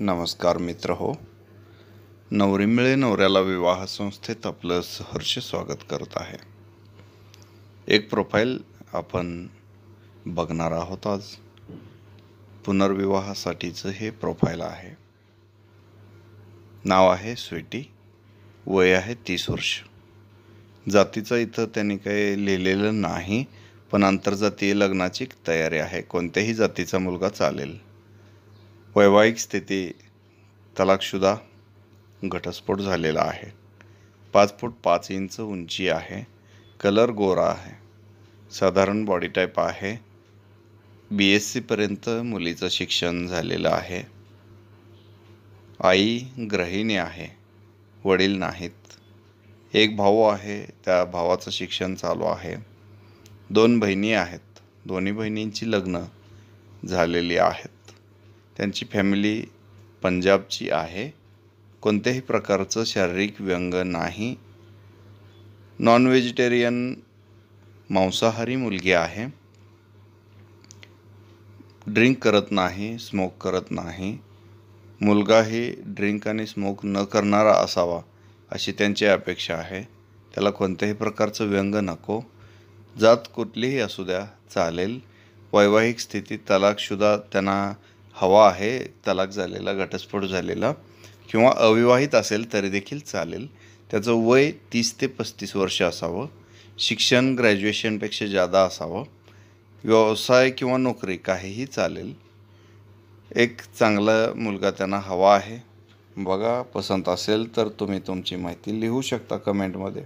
नमस्कार मित्र हो. नवरी मिळे नवऱ्याला विवाह संस्थेत आपलं सहर्ष स्वागत करत आहे. एक प्रोफाईल आपण बघणार आहोत आज. पुनर्विवाहासाठीचं हे प्रोफाईल आहे. नाव आहे स्वीटी वय आहे तीस वर्ष. जातीचं इथं त्यांनी काही लिहिलेलं नाही पण आंतरजातीय लग्नाची तयारी आहे. कोणत्याही जातीचा मुलगा चालेल. वैवाहिक स्थिती तलाकशुदा घटस्फोट झालेला आहे. पाच फूट पाच इंच उंची आहे. कलर गोरा आहे. साधारण बॉडी टाईप आहे. बी एस सीपर्यंत मुलीचं शिक्षण झालेलं आहे. आई गृहिणी आहे. वडील नाहीत. एक भाऊ आहे. त्या भावाचं शिक्षण चालू आहे. दोन बहिणी आहेत. दोन्ही बहिणींची लग्न झालेली आहेत. त्यांची फॅमिली पंजाबची आहे. कोणत्याही प्रकारचं शारीरिक व्यंग नाही. नॉन व्हेजिटेरियन मांसाहारी मुलगी आहे. ड्रिंक करत नाही स्मोक करत नाही. मुलगाही ड्रिंक आणि स्मोक न करणारा असावा अशी त्यांची अपेक्षा आहे. त्याला कोणत्याही प्रकारचं व्यंग नको. जात कुठलीही असू द्या चालेल. वैवाहिक स्थितीत तलाकसुद्धा त्यांना हवा आहे तलाक झालेला घटस्फोट झालेला किंवा अविवाहित असेल तरी देखील चालेल. त्याचं वय तीस ते पस्तीस वर्ष असावं. शिक्षण ग्रॅज्युएशनपेक्षा जादा असावं. व्यवसाय किंवा नोकरी काहीही चालेल. एक चांगला मुलगा त्यांना हवा आहे. बघा पसंत असेल तर तुम्ही तुमची माहिती लिहू शकता कमेंटमध्ये